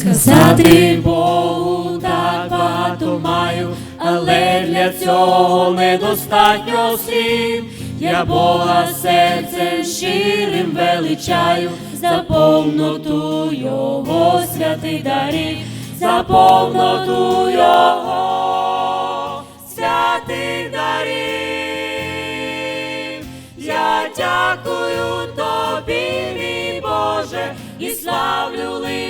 Сказати Богу так багато маю, але для цього недостатньо слів. Я Бога серцем щирим величаю, за повноту Його святих дарів, за повноту Його святих дарів. Я дякую тобі, мій Боже, і славлю лиш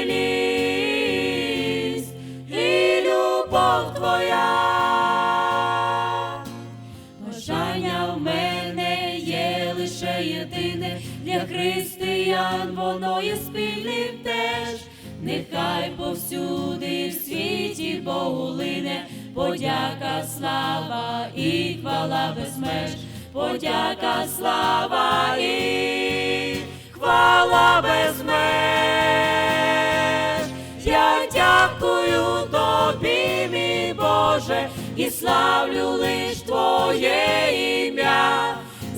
єдине для християн, воно є спільним теж. Нехай повсюди в світі лине, подяка, слава і хвала без меж, подяка, слава і хвала без меж. Я дякую тобі, мій Боже, і славлю лиш Твоє ім'я,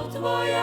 слов Твоя.